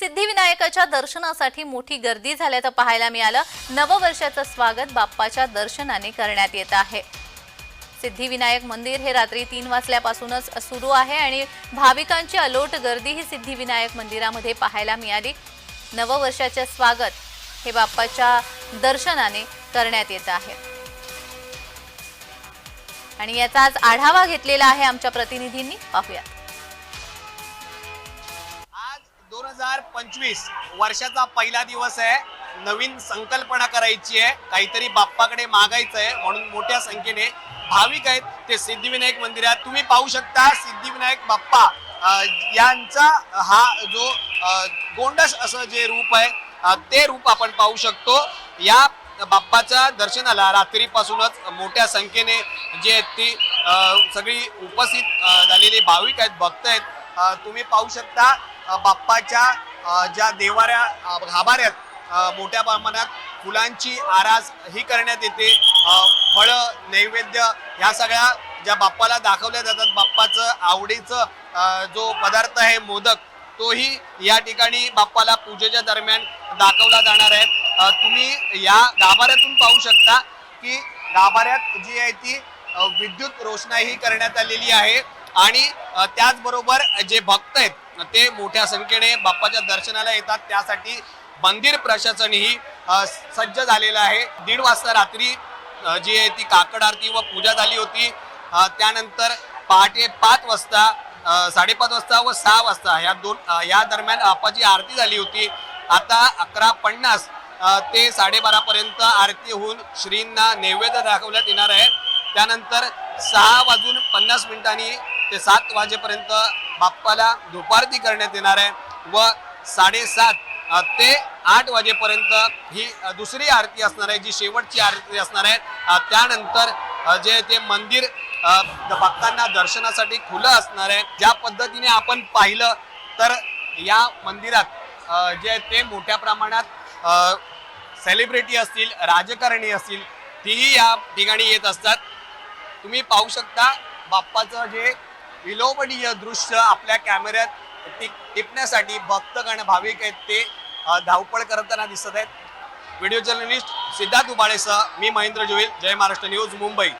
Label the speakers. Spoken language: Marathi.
Speaker 1: सिद्धिविनायकाच्या दर्शनासाठी मोठी गर्दी झाल्याचं पाहायला मिळालं नववर्षाचं स्वागत बाप्पाच्या दर्शनाने करण्यात येत आहे. सिद्धिविनायक मंदिर हे रात्री तीन वाजल्यापासूनच सुरू आहे आणि भाविकांची अलोट गर्दी ही सिद्धिविनायक मंदिरामध्ये पाहायला मिळाली. नववर्षाचे स्वागत हे बाप्पाच्या दर्शनाने करण्यात येत आहे. आणि याचा आज आढावा घेतलेला आहे आमच्या प्रतिनिधींनी. पाहूयात.
Speaker 2: हजार पंचवीस वर्षाचा पहिला दिवस आहे. नवीन संकल्पना करायची आहे. काहीतरी बाप्पाकडे मागायचं आहे म्हणून मोठ्या संख्येने भाविक आहेत ते सिद्धिविनायक मंदिरात. तुम्ही पाहू शकता सिद्धिविनायक बाप्पा. यांचा हा जो गोंडस असं जे रूप आहे ते रूप आपण पाहू शकतो. या बाप्पाच्या दर्शनाला रात्रीपासूनच मोठ्या संख्येने जे आहेत ती सगळी उपस्थित झालेले झालेली भाविक आहेत भक्त आहेत. तुम्ही पाहू शकता बाप्पाच्या ज्या देवाऱ्या घाबाऱ्यात गाभाऱ्यात मोठ्या प्रमाणात फुलांची आरास ही करण्यात येते. फळं नैवेद्य ह्या सगळ्या ज्या बाप्पाला दाखवल्या जातात बाप्पाचं आवडीचं जो पदार्थ आहे मोदक तोही या ठिकाणी बाप्पाला पूजेच्या दरम्यान दाखवला जाणार आहे. तुम्ही या गाभाऱ्यातून पाहू शकता की गाभाऱ्यात जी आहे ती विद्युत रोषणाई करण्यात आलेली आहे. आणि त्याचबरोबर जे भक्त आहेत ते मोठ्या संख्येने बाप्पाच्या दर्शनाला येतात. त्यासाठी मंदिर प्रशासनही सज्ज झालेलं आहे. दीड वाजता रात्री जी आहे ती काकड आरती व पूजा झाली होती. त्यानंतर पहाटे पाच वाजता साडेपाच वाजता व सहा वाजता या दोन या दरम्यान बाप्पाची आरती झाली होती. आता अकरा पन्नास ते साडेबारापर्यंत आरती होऊन श्रींना नैवेद्य दाखवण्यात येणार आहे. त्यानंतर सहा वाजून पन्नास मिनिटांनी ते सात वाजेपर्यंत बाप्पाला दुपारती करण्यात येणार आहे व साडेसात ते आठ वाजेपर्यंत ही दुसरी आरती असणार आहे जी शेवटची आरती असणार आहे. त्यानंतर जे ते मंदिर भक्तांना दर्शनासाठी खुलं असणार आहे. ज्या पद्धतीने आपण पाहिलं तर या मंदिरात जे ते मोठ्या प्रमाणात सेलिब्रिटी असतील राजकारणी असतील तीही या ठिकाणी येत असतात. तुम्ही पाहू शकता बाप्पाचं जे विलोभनीय दृश्य आपल्या कॅमेऱ्यात टिप टिपण्यासाठी भक्तगण भाविक आहेत ते धावपळ करताना दिसत आहेत. व्हिडिओ जर्नलिस्ट सिद्धार्थ उबाळेसह मी महेंद्र जोईल जय महाराष्ट्र न्यूज मुंबई.